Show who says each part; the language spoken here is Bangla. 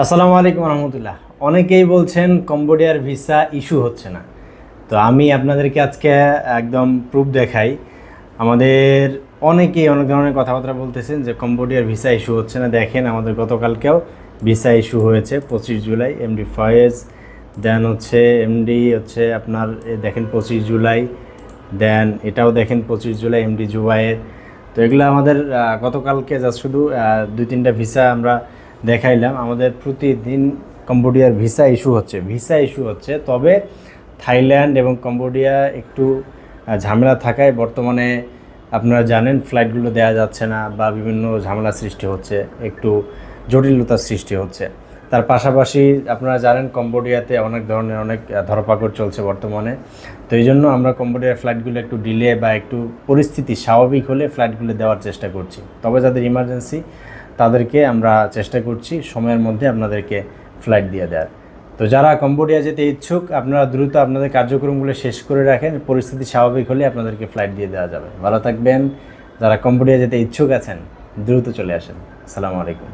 Speaker 1: আসসালামু আলাইকুম রহমতুল্লাহ। অনেকেই বলছেন কম্বোডিয়ার ভিসা ইস্যু হচ্ছে না। তো আমি আপনাদেরকে আজকে একদম প্রুফ দেখাই। আমাদের অনেকেই অনেক ধরনের কথাবার্তা বলতেছেন যে কম্বোডিয়ার ভিসা ইস্যু হচ্ছে না। দেখেন আমাদের গতকালকেও ভিসা ইস্যু হয়েছে পঁচিশ জুলাই এমডি ফয়েজ, দেন হচ্ছে এমডি হচ্ছে আপনার দেখেন পঁচিশ জুলাই, দেন এটাও দেখেন পঁচিশ জুলাই এমডি জুবাইয়ের। তো এগুলো আমাদের গতকালকে যা শুধু দুই তিনটা ভিসা আমরা দেখাইলাম, আমাদের প্রতিদিন কম্বোডিয়ার ভিসা ইস্যু হচ্ছে। ভিসা ইস্যু হচ্ছে, তবে থাইল্যান্ড এবং কম্বোডিয়া একটু ঝামেলা থাকায় বর্তমানে আপনারা জানেন ফ্লাইটগুলো দেওয়া যাচ্ছে না বা বিভিন্ন ঝামেলা সৃষ্টি হচ্ছে, একটু জটিলতার সৃষ্টি হচ্ছে। তার পাশাপাশি আপনারা জানেন কম্বোডিয়াতে অনেক ধরনের অনেক ধরপাকড় চলছে বর্তমানে। তো এই জন্য আমরা কম্বোডিয়ার ফ্লাইটগুলো একটু ডিলে বা একটু পরিস্থিতি স্বাভাবিক হলে ফ্লাইটগুলো দেওয়ার চেষ্টা করছি। তবে যাদের ইমার্জেন্সি তাদেরকে আমরা চেষ্টা করছি সময়ের মধ্যে আপনাদেরকে ফ্লাইট দিয়ে দেওয়ার। তো যারা কম্বোডিয়া যেতে ইচ্ছুক, আপনারা দ্রুত আপনাদের কার্যক্রমগুলো শেষ করে রাখেন। পরিস্থিতি স্বাভাবিক হলে আপনাদেরকে ফ্লাইট দিয়ে দেওয়া যাবে। ভালো থাকবেন। যারা কম্বোডিয়া যেতে ইচ্ছুক আছেন, দ্রুত চলে আসেন। আসসালামু আলাইকুম।